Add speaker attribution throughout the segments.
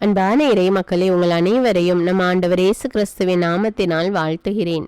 Speaker 1: அன்பான இறை மக்களே உங்கள் அனைவரையும் நம் ஆண்டவர் இயேசு கிறிஸ்துவின் நாமத்தினால் வாழ்த்துகிறேன்.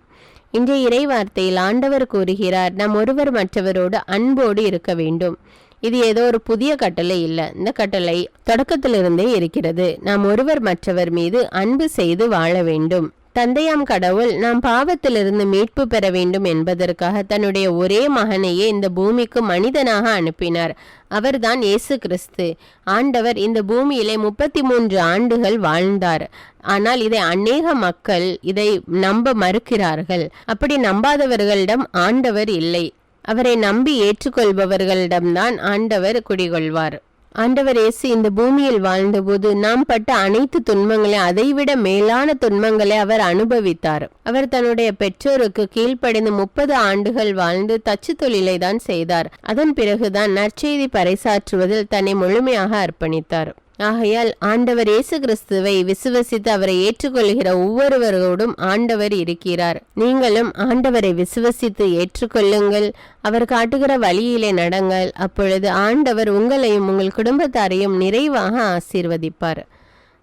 Speaker 1: இன்றைய இறை வார்த்தையில் ஆண்டவர் கூறுகிறார் நாம் ஒருவர் மற்றவரோடு அன்போடு இருக்க வேண்டும். இது ஏதோ ஒரு புதிய கட்டளை இல்லை. இந்த கட்டளை தொடக்கத்திலிருந்தே இருக்கிறது. நாம் ஒருவர் மற்றவர் மீது அன்பு செய்து வாழ வேண்டும். தந்தையாம் கடவுள் நாம் பாவத்திலிருந்து மீட்பு பெற வேண்டும் என்பதற்காக தன்னுடைய ஒரே மகனையே இந்த பூமிக்கு மனிதனாக அனுப்பினார். அவர்தான் இயேசு கிறிஸ்து. ஆண்டவர் இந்த பூமியிலே முப்பத்தி மூன்று ஆண்டுகள் வாழ்ந்தார். ஆனால் இதை அநேக மக்கள் இதை நம்ப மறுக்கிறார்கள். அப்படி நம்பாதவர்களிடம் ஆண்டவர் இல்லை. அவரை நம்பி ஏற்றுக்கொள்பவர்களிடம்தான் ஆண்டவர் குடிகொள்வார். ஆண்டவர் இயேசு இந்த பூமியில் வாழ்ந்தபோது நாம் பட்ட அனைத்து துன்பங்களையும் அதைவிட மேலான துன்பங்களை அவர் அனுபவித்தார். அவர் தன்னுடைய பெற்றோருக்கு கீழ்ப்படைந்து முப்பது ஆண்டுகள் வாழ்ந்து தச்சு தொழிலை தான் செய்தார். அதன் பிறகுதான் நற்செய்தி பறைசாற்றுவதில் தன்னை முழுமையாக அர்ப்பணித்தார். ஆகையால் ஆண்டவர் இயேசு கிறிஸ்துவை விசுவசித்து அவரை ஏற்றுக்கொள்கிற ஒவ்வொருவரோடும் ஆண்டவர் இருக்கிறார். நீங்களும் ஆண்டவரை விசுவசித்து ஏற்றுக்கொள்ளுங்கள். அவர் காட்டுகிற வழியிலே நடங்கள். அப்பொழுது ஆண்டவர் உங்களையும் உங்கள் குடும்பத்தாரையும் நிறைவாக ஆசீர்வதிப்பார்.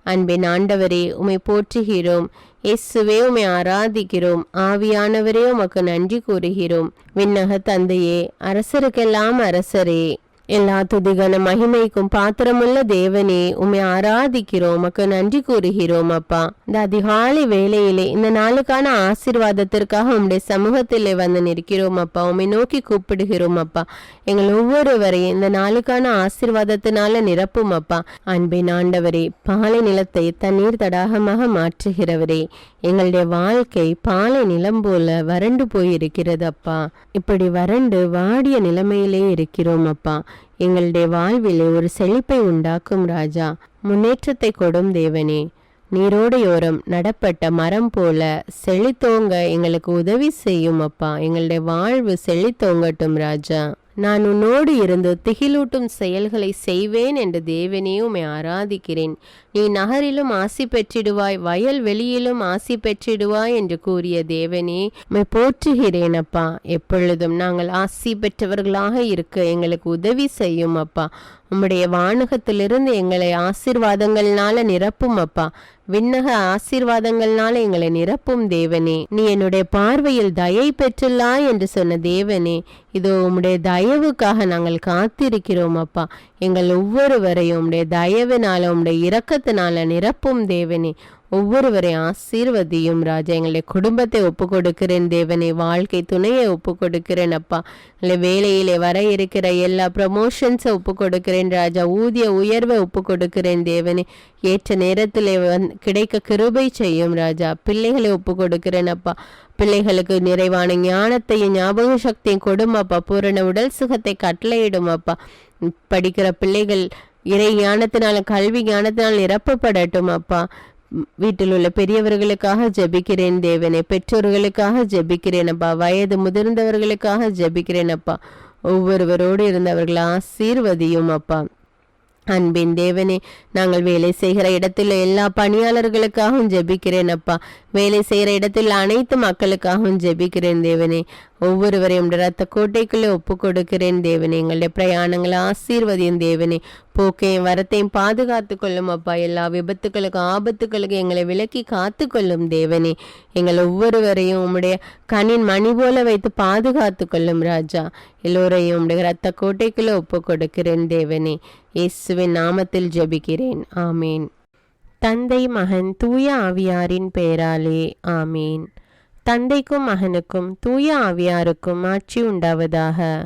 Speaker 1: அன்பின் ஆண்டவரே உமை போற்றுகிறோம். இயேசுவே உமை ஆராதிக்கிறோம். ஆவியானவரே உமக்கு நன்றி கூறுகிறோம். விண்ணக தந்தையே அரசருக்கெல்லாம் அரசரே. எல்லா துதிகன மகிமைக்கும் பாத்திரமுள்ள தேவனே உமை ஆராதிக்கிறோம் உமக்கு நன்றி கூறுகிறோம் அப்பா. இந்த அதிகாலை வேளையிலே இந்த நாளுக்கான ஆசீர்வாதத்திற்காக உம்முடைய சமூகத்திலே வந்து நிற்கிறோம் அப்பா. உம்மை நோக்கி கூப்பிடுகிறோம் அப்பா. எங்கள் ஒவ்வொருவரையும் இந்த நாளுக்கான ஆசீர்வாதத்தினால நிரப்பும் அப்பா. அன்பின் ஆண்டவரே பாலை நிலத்தை தண்ணீர் தடாகமாக மாற்றுகிறவரே எங்களுடைய வாழ்க்கை பாலை நிலம் போல வறண்டு போயிருக்கிறது அப்பா. இப்படி வறண்டு வாடிய நிலைமையிலே இருக்கிறோம் அப்பா. எங்களுடைய வாழ்விலே ஒரு செழிப்பை உண்டாக்கும் ராஜா. முன்னேற்றத்தை கொடும் தேவனே. நீரோடையோரம் நடப்பட்ட மரம் போல செழித்தோங்க எங்களுக்கு உதவி செய்யும் அப்பா. எங்களுடைய வாழ்வு செழித்தோங்கட்டும் ராஜா. நான் உன்னோடு இருந்து திகிலூட்டும் செயல்களை செய்வேன் என்று தேவனே உமை ஆராதிக்கிறேன். நீ நகரிலும் ஆசி பெற்றிடுவாய் வயல் வெளியிலும் ஆசி பெற்றிடுவாய் என்று கூறிய தேவனே உமை போற்றுகிறேன் அப்பா. எப்பொழுதும் நாங்கள் ஆசி பெற்றவர்களாக இருக்க எங்களுக்கு உதவி செய்யும் அப்பா. உம்முடைய வானகத்திலிருந்து எங்களை ஆசீர்வாதங்கள்னால நிரப்பும் அப்பா. விண்ணக ஆசீர்வாதங்கள்னால எங்களை நிரப்பும் தேவனே. நீ என்னுடைய பார்வையில் தயை பெற்றுள்ளாய் என்று சொன்ன தேவனே. இதோ உம்முடைய தயவுக்காக நாங்கள் காத்திருக்கிறோம் அப்பா. எங்கள் ஒவ்வொருவரையும் உம்முடைய தயவினால உம்முடைய இரக்கத்தினால நிரப்பும் தேவனே. ஒவ்வொருவரையும் ஆசீர்வதியும் ராஜா. எங்களுடைய குடும்பத்தை ஒப்பு கொடுக்கிறேன் தேவனே. வாழ்க்கை துணையை ஒப்பு கொடுக்கிறேன் அப்பா. எங்களை வேலையிலே வர இருக்கிற எல்லா ப்ரமோஷன்ஸை ஒப்பு கொடுக்கிறேன் ராஜா. ஊதிய உயர்வை ஒப்பு கொடுக்கிறேன் தேவனே. ஏற்ற நேரத்தில் வந் கிடைக்க கிருபை செய்யும் ராஜா. பிள்ளைகளை ஒப்பு கொடுக்கிறேன் அப்பா. பிள்ளைகளுக்கு நிறைவான ஞானத்தையும் ஞாபக சக்தியும் கொடும் அப்பா. பூரண உடல் சுகத்தை கட்டளையிடும் அப்பா. படிக்கிற பிள்ளைகள் இறை ஞானத்தினால கல்வி ஞானத்தினால் நிரப்பப்படட்டும் அப்பா. வீட்டில் உள்ள பெரியவர்களுக்காக ஜெபிக்கிறேன் தேவனே. பெற்றோர்களுக்காக ஜெபிக்கிறேன் அப்பா. வயது முதிர்ந்தவர்களுக்காக ஜெபிக்கிறேன் அப்பா. ஒவ்வொருவரோடு இருந்தவர்கள் ஆசீர்வதியும் அப்பா. அன்பின் தேவனே நாங்கள் வேலை செய்கிற இடத்தில் எல்லா பணியாளர்களுக்காகவும் ஜெபிக்கிறேன் அப்பா. வேலை செய்கிற இடத்தில் அனைத்து மக்களுக்காகவும் ஜெபிக்கிறேன் தேவனே. ஒவ்வொருவரையும் ரத்த கோட்டைக்குள்ளே ஒப்பு கொடுக்கிறேன் தேவனே. எங்களுடைய பிரயாணங்களை ஆசீர்வதியும் தேவனே. போக்கையும் வரத்தையும் பாதுகாத்து கொள்ளும் அப்பா. எல்லா விபத்துகளுக்கும் ஆபத்துகளுக்கு எங்களை விலக்கி காத்து கொள்ளும் தேவனே. எங்கள் ஒவ்வொருவரையும் உம்முடைய கண்ணின் மணி போல வைத்து பாதுகாத்து கொள்ளும் ராஜா. எல்லோரையும் உம்முடைய ரத்த கோட்டைக்குள்ளே ஒப்பு கொடுக்கிறேன் தேவனே. இயேசுவின் நாமத்தில் ஜெபிக்கிறேன். ஆமீன். தந்தை மகன் தூய ஆவியாரின் பெயராலே ஆமீன். தந்தைக்கும் மகனுக்கும் தூய ஆவியாருக்கும் ஆட்சி உண்டாவதாக.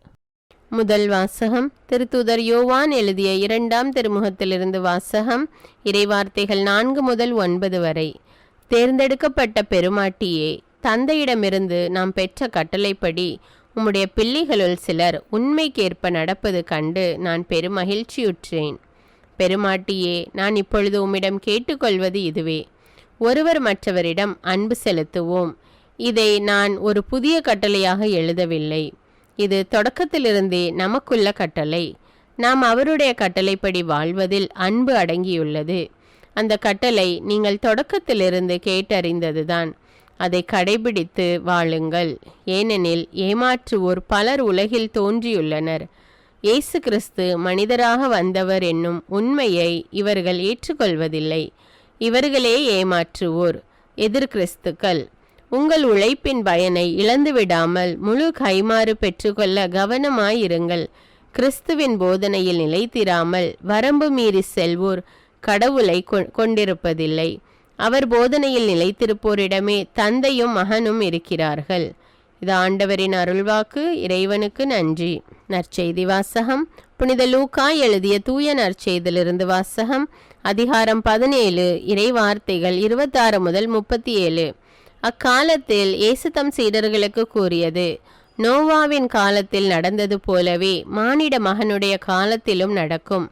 Speaker 1: முதல் வாசகம் திருத்துதர் யோவான் எழுதிய இரண்டாம் திருமுகத்திலிருந்து வாசகம் இறைவார்த்தைகள் நான்கு முதல் ஒன்பது வரை. தேர்ந்தெடுக்கப்பட்ட பெருமாட்டியே தந்தையிடமிருந்து நாம் பெற்ற கட்டளைப்படி உம்முடைய பிள்ளைகளுள் சிலர் உண்மைக்கேற்ப நடப்பது கண்டு நான் பெருமகிழ்ச்சியுற்றேன். பெருமாட்டியே நான் இப்பொழுது உம்மிடம் கேட்டுக்கொள்வது இதுவே. ஒருவர் மற்றவரிடம் அன்பு செலுத்துவோம். இதை நான் ஒரு புதிய கட்டளையாக எழுதவில்லை. இது தொடக்கத்திலிருந்தே நமக்குள்ள கட்டளை. நாம் அவருடைய கட்டளைப்படி வாழ்வதில் அன்பு அடங்கியுள்ளது. அந்த கட்டளை நீங்கள் தொடக்கத்திலிருந்து கேட்டறிந்ததுதான். அதை கடைபிடித்து வாழுங்கள். ஏனெனில் ஏமாற்றுவோர் பலர் உலகில் தோன்றியுள்ளனர். இயேசு கிறிஸ்து மனிதராக வந்தவர் என்னும் உண்மையை இவர்கள் ஏற்றுக்கொள்வதில்லை. இவர்களே ஏமாற்றுவோர். எதிர்கிறிஸ்துக்கள் உங்கள் உழைப்பின் பயனை இழந்துவிடாமல் முழு கைமாறு பெற்றுக்கொள்ள கவனமாயிருங்கள். கிறிஸ்துவின் போதனையில் நிலைத்திராமல் வரம்பு மீறி செல்வோர் கடவுளை கொண்டிருப்பதில்லை. அவர் போதனையில் நிலைத்திருப்போரிடமே தந்தையும் மகனும் இருக்கிறார்கள். இது ஆண்டவரின் அருள்வாக்கு இறைவனுக்கு நன்றி. நற்செய்தி வாசகம். புனித லூக்கா எழுதிய தூய நற்செய்திலிருந்து வாசகம். அதிகாரம் பதினேழு இறை வார்த்தைகள் இருபத்தாறு முதல் முப்பத்தி ஏழு. அக்காலத்தில் இயேசுதம் சீடர்களுக்கு கூறியது நோவாவின் காலத்தில் நடந்தது போலவே மானிட மகனுடைய காலத்திலும் நடக்கும்.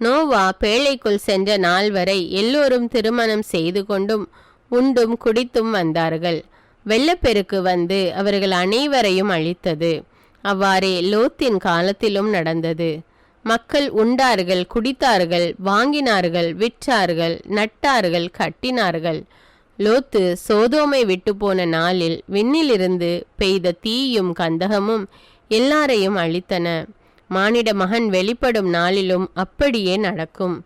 Speaker 1: நோவா பேழைக்குள் சென்ற நாள் வரை எல்லோரும் திருமணம் செய்து கொண்டும் உண்டும் குடித்தும் வந்தார்கள். வெள்ளப்பெருக்கு வந்து அவர்கள் அனைவரையும் அழித்தது. அவ்வாறே லோத்தின் காலத்திலும் நடந்தது. மக்கள் உண்டார்கள் குடித்தார்கள் வாங்கினார்கள் விற்றார்கள் நட்டார்கள் கட்டினார்கள். லோத்து சோதோமை விட்டு போன நாளில் விண்ணிலிருந்து பெய்த தீயும் கந்தகமும் எல்லாரையும் அழித்தன. மானிட மகன் வெளிப்படும் நாளிலும் அப்படியே நடக்கும்.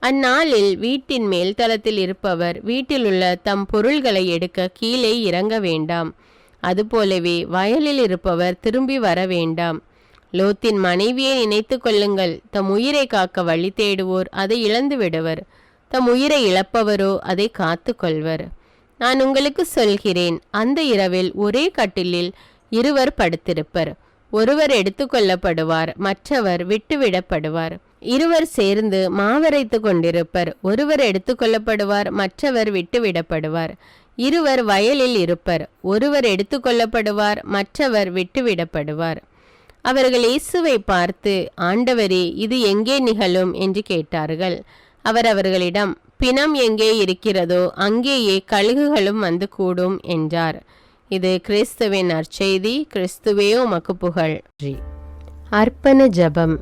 Speaker 1: அந்நாளில் வீட்டின் மேல்தளத்தில் இருப்பவர் வீட்டிலுள்ள தம் பொருள்களை எடுக்க கீழே இறங்க வேண்டாம். அதுபோலவே வயலில் இருப்பவர் திரும்பி வர வேண்டாம். லோத்தின் மனைவியை நினைத்து கொள்ளுங்கள். தம் உயிரை காக்க வழி தேடுவோர் அதை இழந்து விடுவர் தம் உயிரை இழப்பவரோ அதை காத்து கொள்வர் நான் உங்களுக்கு சொல்கிறேன் அந்த இரவில் ஒரே கட்டிலில் இருவர் படுத்திருப்பர். ஒருவர் எடுத்துக்கொள்ளப்படுவார் மற்றவர் விட்டுவிடப்படுவார். இருவர் சேர்ந்து மாவரைத்து கொண்டிருப்பர். ஒருவர் எடுத்துக்கொள்ளப்படுவார் மற்றவர் விட்டுவிடப்படுவார். இருவர் வயலில் இருப்பர். ஒருவர் எடுத்துக்கொள்ளப்படுவார் மற்றவர் விட்டுவிடப்படுவார். அவர்கள் இயேசுவை பார்த்து ஆண்டவரே இது எங்கே நிகழும்? என்று கேட்டார்கள். அவர் அவர்களிடம் பிணம் எங்கே இருக்கிறதோ அங்கேயே கழுகுகளும் வந்து கூடும் என்றார். இது கிறிஸ்துவின் நற்செய்தி கிறிஸ்துவே உமக்கு புகழ். அர்ப்பண ஜபம்.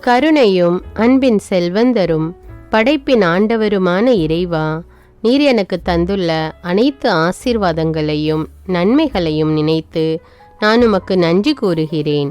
Speaker 1: கருணையும் அன்பின் செல்வந்தரும் படைப்பின் ஆண்டவருமான இறைவா நீர் எனக்கு தந்துள்ள அனைத்து ஆசீர்வாதங்களையும் நன்மைகளையும் நினைத்து நான் உமக்கு நன்றி கூறுகிறேன்.